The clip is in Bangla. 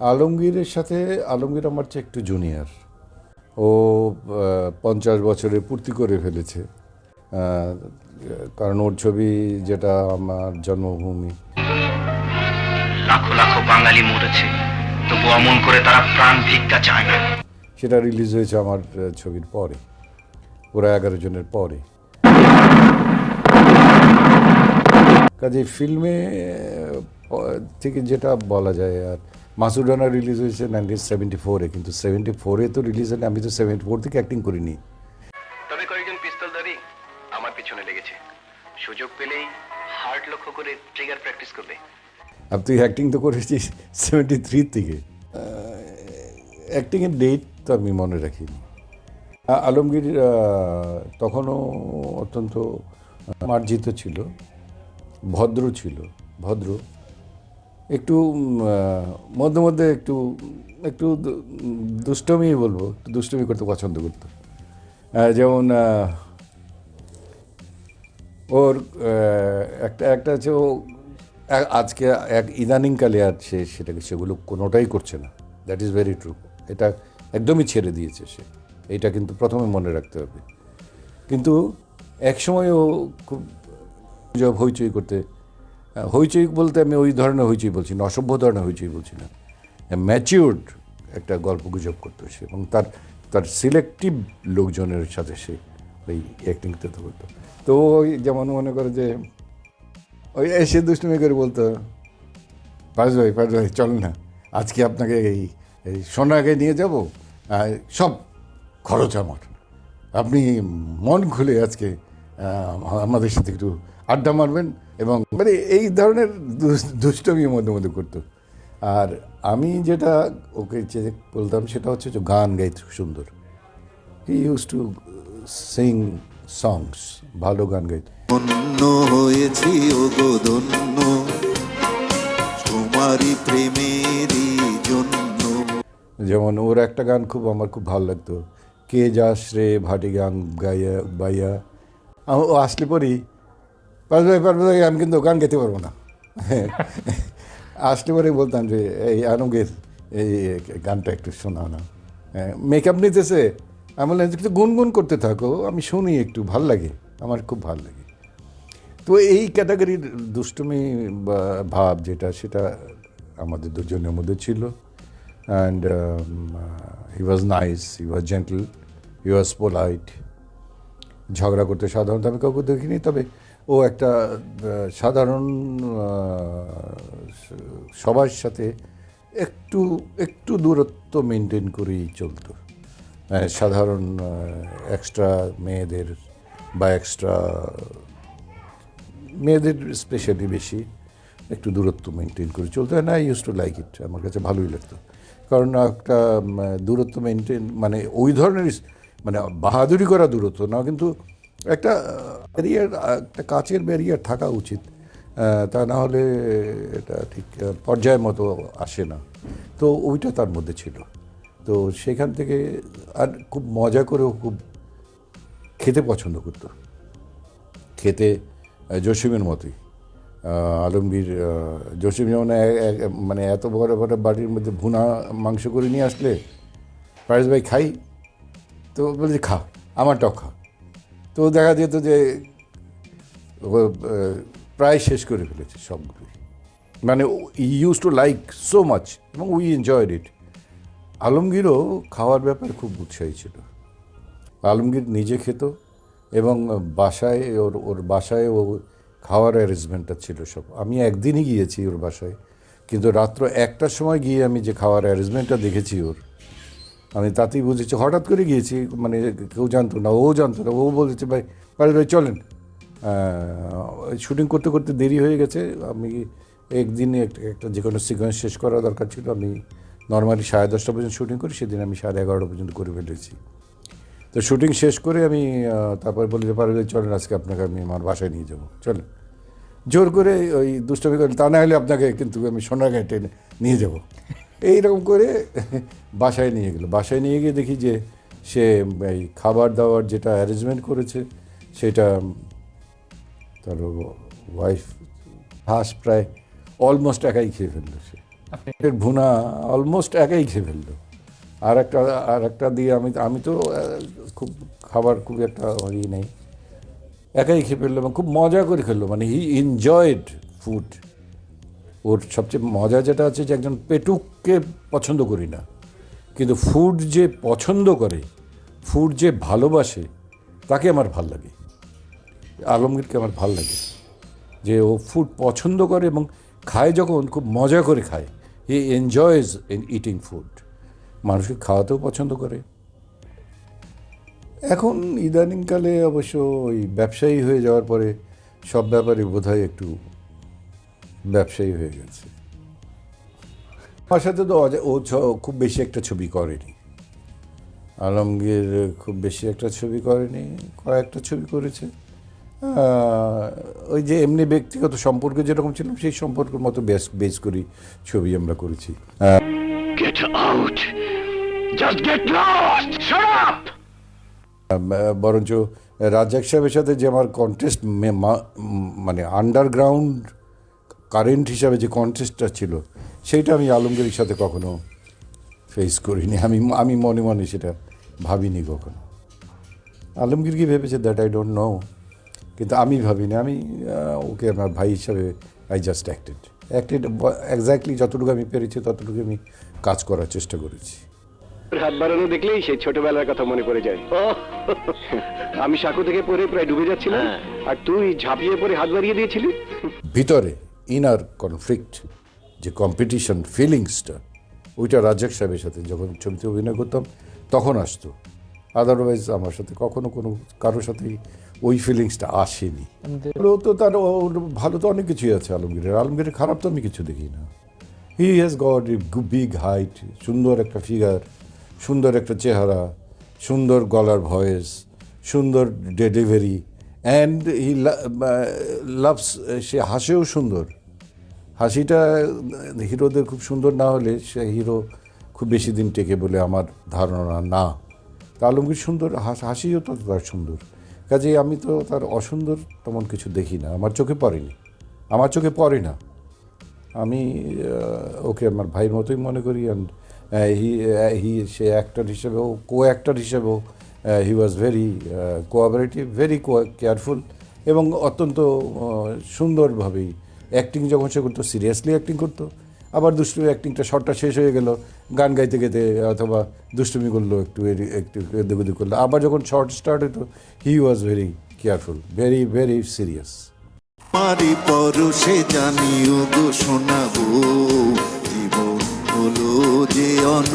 আলমগীরের সাথে আলমগীর আমার চেয়ে একটু জুনিয়র ও পঞ্চাশ বছরে পূর্তি করে ফেলেছে। কারণ ওর ছবি যেটা আমার জন্মভূমি। লাখো লাখো বাঙালি মরেছে তবু অমন করে তারা প্রাণ ভিক্ষা চায় না। সেটা রিলিজ হয়েছে আমার ছবির পরে। ওরা এগারো জনের পরে। কাজে ফিল্মে থেকে যেটা বলা যায় আর মাসুডানা রিলিজ হয়েছে নাইনটিন সেভেন্টি ফোরে কিন্তু সেভেন্টি ফোরে তো রিলিজ হলে আমি তো সেভেন্টি ফোর থেকে অ্যাক্টিং করিনি। তবে কয়েকজন পিস্তলধারী আমার পিছনে লেগেছে। সুযোগ পেলেই হার্ট লক্ষ্য করে ট্রিগার প্র্যাকটিস করবে। আর তুই অ্যাক্টিং তো করেছিস সেভেন্টি থ্রি থেকে অ্যাক্টিংয়ের ডেট তো আমি মনে রাখিনি। আলমগীর তখনও অত্যন্ত মার্জিত ছিল ভদ্র ছিল ভদ্র। একটু মধ্যে মধ্যে একটু একটু দুষ্টমি বলব একটু দুষ্টমি করতে পছন্দ করতো। যেমন ওর একটা একটা আছে ও আজকে এক ইদানিংকালে আর সে সেটাকে, সেগুলো কোনোটাই করছে না। দ্যাট ইজ ভেরি ট্রু এটা একদমই ছেড়ে দিয়েছে সে। এইটা কিন্তু প্রথমে মনে রাখতে হবে। কিন্তু, একসময় ও খুব হইচই করতে হইচই বলতে আমি ওই ধরনের হইচই বলছি না, অসভ্য ধরনের হইচই বলছি না। ম্যাচিউর্ড একটা গল্প গুজব করতো সে এবং তার তার সিলেক্টিভ লোকজনের সাথে সে ওই অ্যাক্টিংটা তো করতো। তো ওই যেমন মনে করে যে, ওই এসে দুষ্টুমি করে বলতো পারস ভাই পারস ভাই, চল না, আজকে আপনাকে এই এই সোনাকে নিয়ে যাব সব খরচ আমার। আপনি মন খুলে আজকে আমাদের সাথে একটু আড্ডা মারবেন এবং মানে এই ধরনের দুষ্টমি মধ্যে মধ্যে করতো। আর আমি যেটা ওকে যে বলতাম সেটা হচ্ছে যে গান গাইতে সুন্দর। He used to sing songs ভালো গান গাইতো। ধন্য হয়েছি ওগো ধন্য তোমারই প্রেমেরই জন্য। যেমন ওর একটা গান খুব আমার খুব ভালো লাগতো কে যাস রে ভাটি গান গাইয়া বাইয়া? ও আসলে পরই পারবে ভাই পারবে ভাই আমি কিন্তু গান গাইতে পারব না। আসলে পরেই বলতাম যে, এই আনন্দের এই গানটা একটু শোনা না। মেকআপ নিতেছে। আমি বললাম একটু গুনগুন করতে থাকো, আমি শুনি একটু, ভালো লাগে, আমার খুব ভালো লাগে। তো এই ক্যাটাগরির দুষ্টুমি বা ভাব যেটা, সেটা আমাদের দুজনের মধ্যে ছিল। And he was nice he was gentle he was polite ঝগড়া করতে সাধারণত আমি কাউকে দেখিনি, তবে ও একটা সাধারণ সবার সাথে একটু একটু দূরত্ব মেনটেন করেই চলতো। সাধারণ এক্সট্রা মেয়েদের বা এক্সট্রা মেয়েদের স্পেশালি বেশি একটু দূরত্ব মেনটেন করে চলতো। না I use to like it আমার কাছে ভালোই লাগতো। কারণ একটা দূরত্ব মেনটেন মানে ওই ধরনের মানে বাহাদুরি করা দূরত্ব না, কিন্তু একটা ব্যারিয়ার একটা কাচের ব্যারিয়ার থাকা উচিত। তা না হলে এটা ঠিক আহ, পর্যায় মতো আসে না। তো ওইটা তার মধ্যে ছিল। তো সেখান থেকে আর খুব মজা করেও খুব খেতে পছন্দ করতো। খেতে জসিমের মতোই। আলমগীর জসিম যেমন মানে এত বড় বড় বাড়ির মধ্যে ভুনা মাংস করে নিয়ে আসলে পারেশ ভাই খাই তো বলছি খা আমারটাও খা। তো দেখা যেত যে প্রায় শেষ করে ফেলেছে সবগুলোই মানে use to like so much এবং উই এনজয়েড ইট আলমগীরও খাওয়ার ব্যাপারে খুব উৎসাহী ছিল। আলমগীর নিজে খেত, এবং বাসায় ওর ওর বাসায় ও খাওয়ার অ্যারেঞ্জমেন্টটা ছিল সব। আমি একদিনই গিয়েছি ওর বাসায়, কিন্তু রাত্র একটার সময় গিয়ে আমি যে খাওয়ার অ্যারেঞ্জমেন্টটা দেখেছি ওর আমি তাতেই বুঝেছি, হঠাৎ করে গিয়েছি মানে কেউ জানতো না, ও জানতো না, ও বলেছে, ভাই ভাই ভাই, চলেন। শুটিং করতে করতে দেরি হয়ে গেছে, আমি একদিনে একটা যে কোনো সিকোয়েন্স শেষ করা দরকার ছিল, আমি নর্মালি সাড়ে দশটা পর্যন্ত শুটিং করি, সেদিন আমি সাড়ে এগারোটা পর্যন্ত করে ফেলেছি। তো শুটিং শেষ করে আমি তারপরে বলে যে পারবে চলেন, আজকে আপনাকে আমি আমার বাসায় নিয়ে যাব, চলেন। জোর করে ওই দুষ্টমি করে, তা না হলে আপনাকে কিন্তু আমি টেনে নিয়ে যাব। এইরকম করে বাসায় নিয়ে গেলো। বাসায় নিয়ে গিয়ে দেখি যে সে এই খাবার দাবার যেটা অ্যারেঞ্জমেন্ট করেছে সেটা তার ওয়াইফ হাঁস প্রায় অলমোস্ট একাই খেয়ে ফেলল সে। এর ভুনা অলমোস্ট একাই খেয়ে ফেলল। আর একটা আর একটা দিয়ে আমি আমি তো খুব খাবার খুব একটা ই নেই। একাই খেয়ে ফেলল এবং খুব মজা করে খেললো। মানে হি এনজয়েড ফুড ওর সবচেয়ে মজা যেটা আছে যে একজন পেটুককে পছন্দ করি না। কিন্তু ফুড যে পছন্দ করে, ফুড যে ভালোবাসে, তাকে আমার ভালো লাগে। আলমগীরকে আমার ভালো লাগে। যে ও ফুড পছন্দ করে এবং খায় যখন, খুব মজা করে খায়। He enjoys in eating food মানুষকে খাওয়াতেও পছন্দ করে। এখন ইদানিংকালে অবশ্য ওই ব্যবসায়ী হয়ে যাওয়ার পরে সব ব্যাপারে বোধহয় একটু ব্যবসায়ী হয়ে গেছে। আমার সাথে তো ও খুব বেশি একটা ছবি করেনি। আলমগীর খুব বেশি একটা ছবি করেনি কয়েকটা ছবি করেছে। ওই যে এমনি ব্যক্তিগত সম্পর্ক যেরকম ছিল সেই সম্পর্কের মতো বেস বেস করি ছবি আমরা করেছি। বরঞ্চ রাজ্জাক সাহেবের সাথে যে আমার কন্টেস্ট মানে আন্ডারগ্রাউন্ড কারেন্ট হিসাবে যে কন্টেস্টটা ছিল সেইটা আমি আলমগীরের সাথে কখনো ফেস করিনি। আমি আমি মনে মনে সেটা ভাবিনি কখনো। আলমগীর কি ভেবেছে দ্যাট আই ডোন্ট নো কিন্তু আমি ভাবিনি। আমি ওকে আমার ভাই হিসাবে I just acted acted exactly যতটুকু আমি পেরেছি ততটুকু আমি কাজ করার চেষ্টা করেছি। হাত বাড়ানো দেখলেই সেই ছোটবেলার কথা মনে পড়ে যায়। আমি সাঁকো থেকে পরে প্রায় ডুবে যাচ্ছিলাম। আর তুই ঝাঁপিয়ে পরে হাত বাড়িয়ে দিয়েছিলি? ভিতরে। ইনার কনফ্লিক্ট যে কম্পিটিশন ফিলিংসটা ওইটা রাজ্জাক সাহেবের সাথে যখন ছবিতে অভিনয় করতাম তখন আসতো। আদারওয়াইজ আমার সাথে কখনো কোনো কারোর সাথেই ওই ফিলিংসটা আসেনি। তো তার ওর ভালো তো অনেক কিছুই আছে আলমগীরের। আলমগীরের খারাপ তো আমি কিছু দেখি না। He has got big height সুন্দর একটা ফিগার সুন্দর একটা চেহারা সুন্দর গলার ভয়েস সুন্দর ডেলিভারি অ্যান্ড হি লাভস সে হাসেও সুন্দর। হাসিটা হিরোদের খুব সুন্দর না হলে সে হিরো খুব বেশি দিন টেকে বলে আমার ধারণা না। তা আলমগীর সুন্দর, হাস- হাসিও তো তার সুন্দর। কাজেই আমি তো তার অসুন্দর তেমন কিছু দেখি না। আমার চোখে পড়েনি। আমার চোখে পড়ে না। আমি ওকে আমার ভাইয়ের মতোই মনে করি and he he say actor হিসেবেও কো অ্যাক্টর হিসেবেও he was very cooperative very careful এবং অত্যন্ত সুন্দরভাবেই অ্যাক্টিং যখন সে করতো সিরিয়াসলি অ্যাক্টিং করতো, আবার দুষ্টুমি অ্যাক্টিংটা শটটা শেষ হয়ে গেল, গান গাইতে গেতে অথবা দুষ্টুমি করল, একটু একটু এদিক করল, আবার যখন শর্ট স্টার্ট হতো he was very careful very very serious পারি পরশে জানিও গো শোনাবো, জীবন হলো যে অন